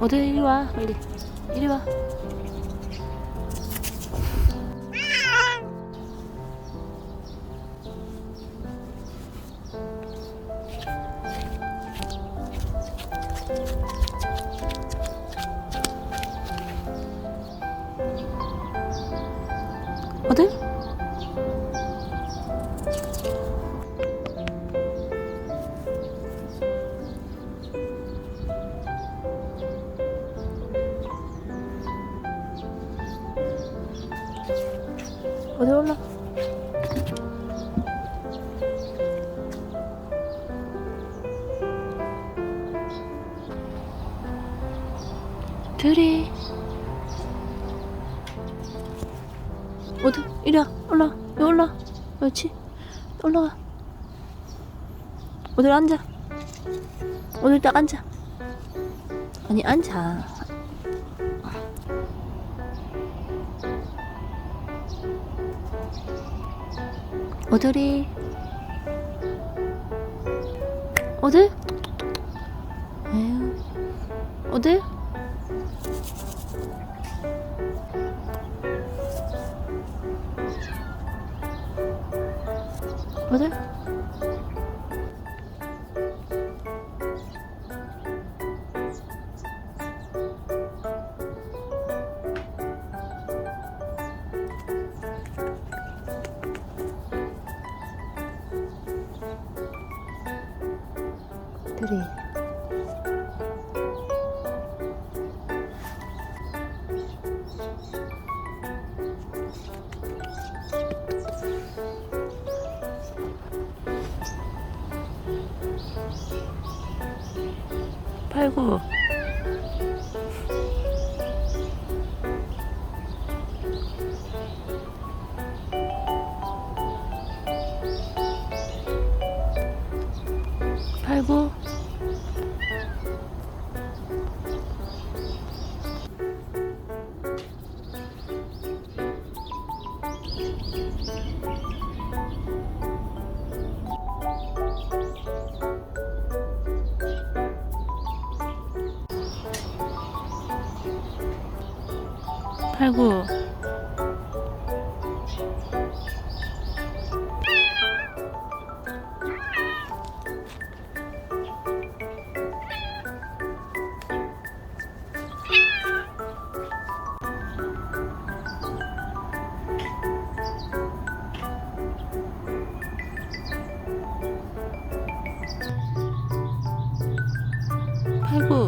어디 이리 와 빨리 이리 와 어디? 어디 올라? 둘이. 어디? 이리 와 올라 여기 올라 그렇지? 올라가 어디 앉아? 어디 딱 앉아? 아니 앉아 어들이 어들 에휴 어들 어들 둘이 팔구. 팔 구 팔구 팔구